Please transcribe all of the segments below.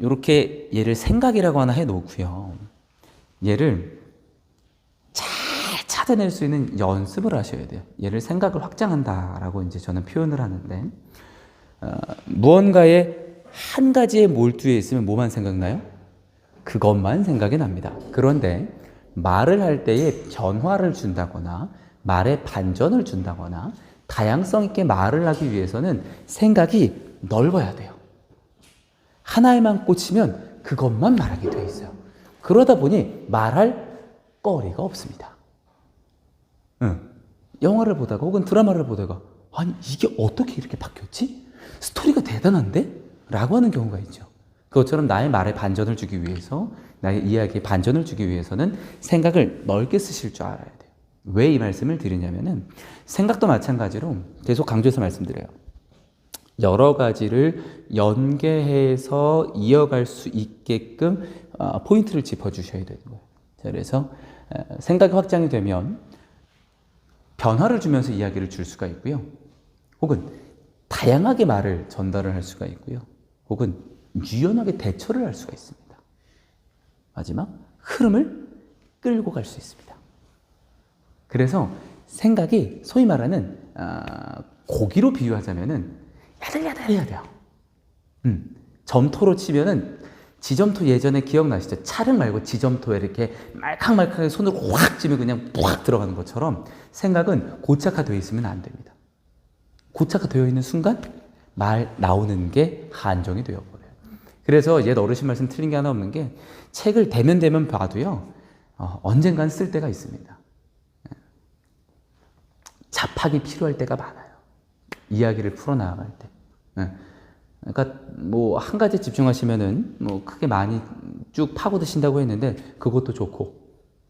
이렇게 얘를 생각이라고 하나 해 놓고요. 얘를 잘 찾아낼 수 있는 연습을 하셔야 돼요. 얘를 생각을 확장한다라고 이제 저는 표현을 하는데 어, 무언가에 한 가지에 몰두해 있으면 뭐만 생각나요? 그것만 생각이 납니다. 그런데 말을 할 때에 변화를 준다거나 말에 반전을 준다거나 다양성 있게 말을 하기 위해서는 생각이 넓어야 돼요. 하나에만 꽂히면 그것만 말하게 돼 있어요. 그러다 보니 말할 거리가 없습니다. 응. 영화를 보다가 혹은 드라마를 보다가 아니 이게 어떻게 이렇게 바뀌었지? 스토리가 대단한데? 라고 하는 경우가 있죠. 그것처럼 나의 말에 반전을 주기 위해서 나의 이야기에 반전을 주기 위해서는 생각을 넓게 쓰실 줄 알아야 돼요. 왜 이 말씀을 드리냐면은 생각도 마찬가지로 계속 강조해서 말씀드려요. 여러 가지를 연계해서 이어갈 수 있게끔 어, 포인트를 짚어주셔야 되는 거예요. 자, 그래서 어, 생각이 확장이 되면 변화를 주면서 이야기를 줄 수가 있고요. 혹은 다양하게 말을 전달을 할 수가 있고요. 혹은 유연하게 대처를 할 수가 있습니다. 마지막 흐름을 끌고 갈 수 있습니다. 그래서 생각이 소위 말하는 아, 고기로 비유하자면은 야들야들해야 돼요. 음, 점토로 치면은 지점토 예전에 기억나시죠? 찰흙 말고 지점토에 이렇게 말캉말캉하게 손으로 확 찌면 그냥 푹 들어가는 것처럼 생각은 고착화되어 있으면 안 됩니다. 고착화되어 있는 순간 말 나오는 게 한정이 되어버려요. 그래서 옛 어르신 말씀 틀린 게 하나 없는 게 책을 대면 대면 봐도요, 어, 언젠간 쓸 때가 있습니다. 잡학이 필요할 때가 많아요. 이야기를 풀어나갈 때. 예. 그러니까 뭐 한 가지 집중하시면은 뭐 크게 많이 쭉 파고드신다고 했는데 그것도 좋고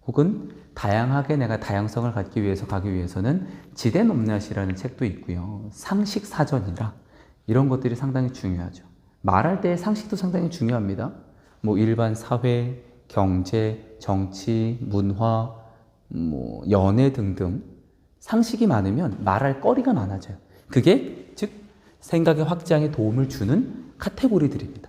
혹은 다양하게 내가 다양성을 갖기 위해서 가기 위해서는 지대 높낮이라는 책도 있고요. 상식 사전이라 이런 것들이 상당히 중요하죠. 말할 때 상식도 상당히 중요합니다. 뭐 일반 사회, 경제, 정치, 문화, 뭐 연애 등등 상식이 많으면 말할 거리가 많아져요. 그게 즉 생각의 확장에 도움을 주는 카테고리들입니다.